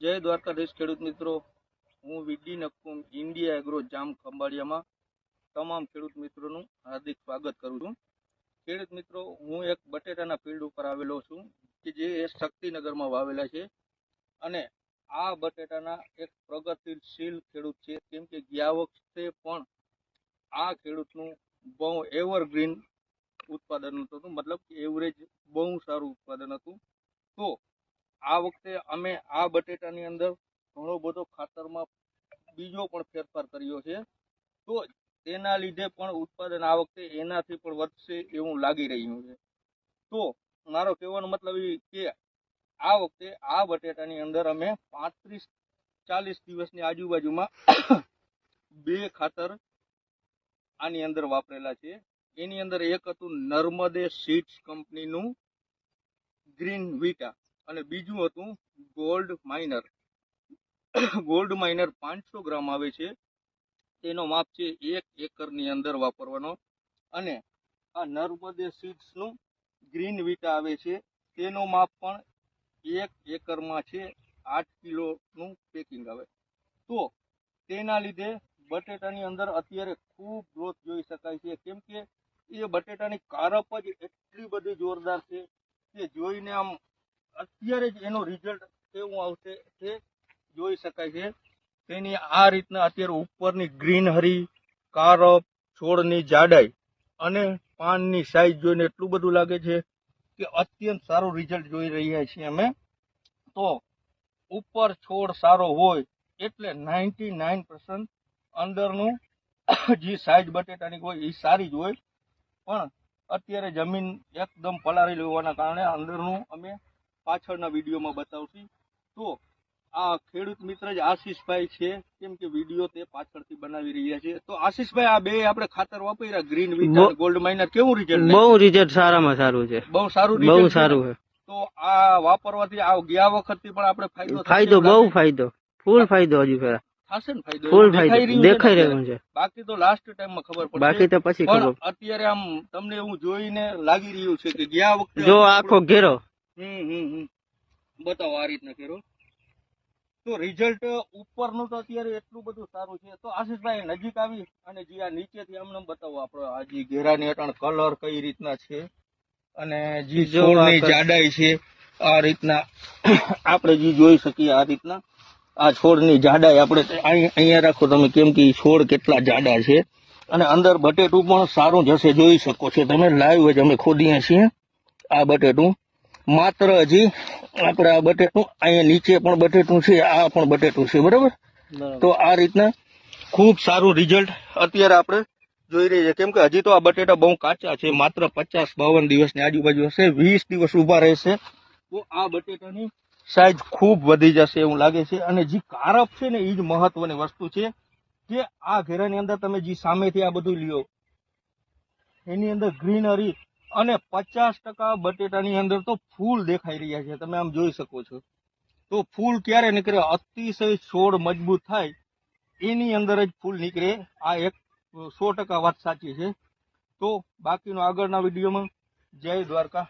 જય દ્વારકાધીશ ખેડૂત મિત્રો. હું V D Nakum India agro Jam ખંભાળિયામાં તમામ ખેડૂત મિત્રોનું હાર્દિક સ્વાગત કરું છું. ખેડૂત મિત્રો, હું એક બટેટાના ફિલ્ડ ઉપર આવેલો છું કે જે શક્તિનગરમાં વાવેલા છે અને આ બટેટાના એક પ્રગતિશીલ ખેડૂત છે. કેમ કે ગયા વખતે પણ આ ખેડૂતનું બહુ એવરગ્રીન ઉત્પાદન હતું. મતલબ કે એવરેજ બહુ સારું ઉત્પાદન હતું. તો આ વખતે અમે આ બટેટાની અંદર ઘણો બધો ખાતરમાં બીજો પણ ફેરફાર કર્યો છે. તો તેના લીધે પણ ઉત્પાદન આ વખતે એનાથી પણ વધશે એવું લાગી રહ્યું છે. તો મારો કહેવાનો મતલબ એ કે આ વખતે આ બટેટાની અંદર અમે પાંત્રીસ ચાલીસ દિવસની આજુબાજુમાં બે ખાતર આની અંદર વાપરેલા છે. એની અંદર એક હતું નર્મદે સીડ્સ કંપનીનું ગ્રીન વીટા. અને બીજું હતું ગોલ્ડ માઇનર ગોલ્ડ માઇનર પાંચસો ગ્રામ આવે છે. તેનો માપ છે એક એકરની અંદર વાપરવાનો. અને આ નર્મદે સીડ્સનું ગ્રીન વિટા આવે છે. તેનો માપ પણ એક એકરમાં છે આઠ કિલોનું પેકિંગ આવે. તો તેના લીધે બટેટાની અંદર અત્યારે ખૂબ ગ્રોથ જોઈ શકાય છે. કેમ કે એ બટેટાની કારપ જ એટલી બધી જોરદાર છે કે જોઈને આમ અત્યારે જ એનો રિઝલ્ટ કેવું આવશે તે જોઈ શકાય છે. તેની આ રીતના અત્યારે ઉપરની ગ્રીનહરી કારપ છોડની જાડાઈ અને પાનની સાઈઝ જોઈને એટલું બધું લાગે છે કે અત્યંત સારું રિઝલ્ટ જોઈ રહ્યા છીએ અમે. તો ઉપર છોડ સારો હોય એટલે નાઇન્ટી નાઇન અંદરનું જે સાઈઝ બટેટાની હોય એ સારી જ હોય. પણ અત્યારે જમીન એકદમ પલાળેલી હોવાના કારણે અંદરનું અમે પાછળના વિડીયોમાં બતાવશું. તો આ ખેડૂત મિત્ર જ આશીષભાઈ છે. કેમ કે વીડિયો તે પાછળથી બનાવી રહ્યા છે. તો આશીષભાઈ આ બે આપણે ખાતર વાપર્યા. ગ્રીન વિચાર ગોલ્ડ માઇનર કેવું રિઝલ્ટ બહુ રિઝલ્ટ સારામાં સારું છે. બહુ સારું બહુ સારું છે. તો આ વાપરવાથી આ ગયા વખતથી પણ આપણે ફાયદો ફાયદો બહુ ફાયદો. ફૂલ ફાયદો હજુ ફેરા ફૂલ દેખાઈ? રહ્યું છે બાકી તો લાસ્ટ ટાઈમમાં ખબર પડે બાકી તો પછી ખબર. અત્યારે આમ તમને એવું જોઈને લાગી રહ્યું છે કે ગયા વખતે જો આખો ઘેરો હમ હમ હમ. બતાવો આ રીતના કરો તો રિઝલ્ટ ઉપરનું તો અત્યારે એટલું બધું સારું છે. તો આશીષભાઈ નજીક આવી અને જે આ નીચેથી અમને બતાવો આપણો આ જે ઘેરાની અટાણ કલર કઈ રીતના છે અને જે છોડની જાડાઈ છે આ રીતના આપણે જે જોઈ શકીએ આ રીતના. આ છોડની જાડાઈ આપણે અહીં- અહીંયા રાખો તમે કેમ કે છોડ કેટલા જાડા છે. અને અંદર બટેટું પણ સારું જશે જોઈ શકો છો તમે. લાઈવ જ અમે ખોદીએ છીએ આ બટેટું. માત્ર હજી આપણે આ બટેટું અહીંયા નીચે પણ બટેટું છે આ પણ બટેટું છે બરાબર? તો આ રીતના ખૂબ સારું રિઝલ્ટ અત્યારે આપણે જોઈ રહી છે કેમ કે હજી તો આ બટેટા બહુ કાચા છે માત્ર પચાસ બાવન દિવસની આજુબાજુ હશે વીસ દિવસ ઊભા રહેશે. તો આ બટેટાની સાઈઝ ખૂબ વધી જશે એવું લાગે છે. અને જે કારપ છે ને એ જ મહત્વની વસ્તુ છે કે આ ઘેરાની અંદર તમે જે સામેથી આ બધું લ્યો એની અંદર ગ્રીનરી અને પચાસ ટકા બટેટાની અંદર તો ફૂલ દેખાઈ રહ્યા છે. તમે આમ જોઈ શકો છો. તો ફૂલ ક્યારે નીકળે? અતિશય છોડ મજબૂત થાય, એની અંદર જ ફૂલ નીકળે. આ એક સો ટકા વાત સાચી છે. તો બાકીનો આગળના વિડીયોમાં જય દ્વારકા